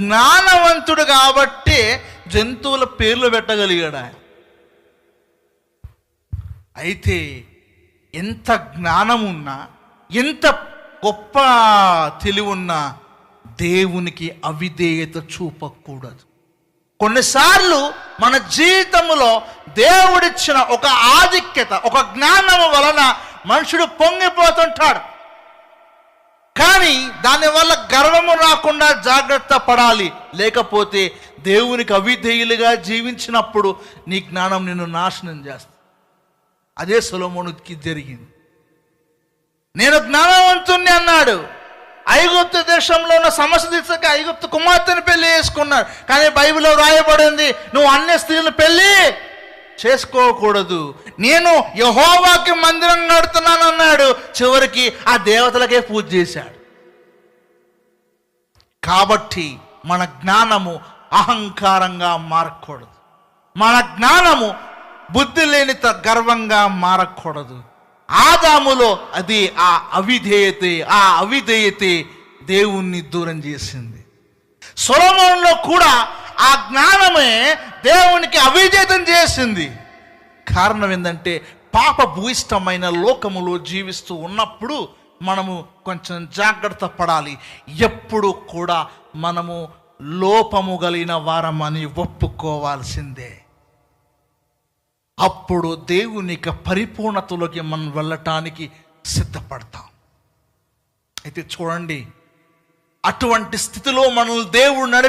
జ్ఞానవంతుడు కాబట్టి జంతువుల పేర్లు పెట్టగలిగాడు ఆయన. అయితే ఎంత జ్ఞానం ఉన్నా ఎంత గొప్ప తెలివి ఉన్నా దేవునికి అవిధేయత చూపకూడదు. కొన్నిసార్లు మన జీవితంలో దేవుడిచ్చిన ఒక ఆధిక్యత ఒక జ్ఞానము వలన మనుషుడు పొంగిపోతుంటాడు. దానివల్ల గర్వము రాకుండా జాగ్రత్త పడాలి. లేకపోతే దేవునికి అవిధేయులుగా జీవించినప్పుడు నీ జ్ఞానం నిన్ను నాశనం చేస్తుంది. అదే సులమునికి జరిగింది. నేను జ్ఞానవంతుణ్ణి అన్నాడు. ఐగుప్తు దేశంలో ఉన్న సమస్య తీర్చక ఐగుప్తు కుమార్తెను పెళ్ళి చేసుకున్నాడు. కానీ బైబిల్లో రాయబడింది నువ్వు అన్ని స్త్రీలను పెళ్ళి చేసుకోకూడదు. నేను యహోవాకి మందిరం కడుతున్నాను అన్నాడు చివరికి ఆ దేవతలకే పూజ చేశాడు. కాబట్టి మన జ్ఞానము అహంకారంగా మారకూడదు. మన జ్ఞానము బుద్ధి లేని త- గర్వంగా మారకూడదు. ఆదాములో అది ఆ అవిధేయతే ఆ అవిధేయతే దేవుణ్ణి దూరం చేసింది. సొలమోన్లో కూడా ఆ జ్ఞానమే దేవునికి అవిధేయతం చేసింది. కారణం ఏంటంటే పాప భూయిష్టమైన లోకములో జీవిస్తూ ఉన్నప్పుడు మనము కొంచెం జాగ్రత్త పడాలి. ఎప్పుడు కూడా మనము లోపము కలిగిన వారమని ఒప్పుకోవాల్సిందే. అప్పుడు దేవుని యొక్క పరిపూర్ణతలోకి మనం వెళ్ళటానికి సిద్ధపడతాం. అయితే చూడండి అటువంటి స్థితిలో మనల్ని దేవుడు నడిపి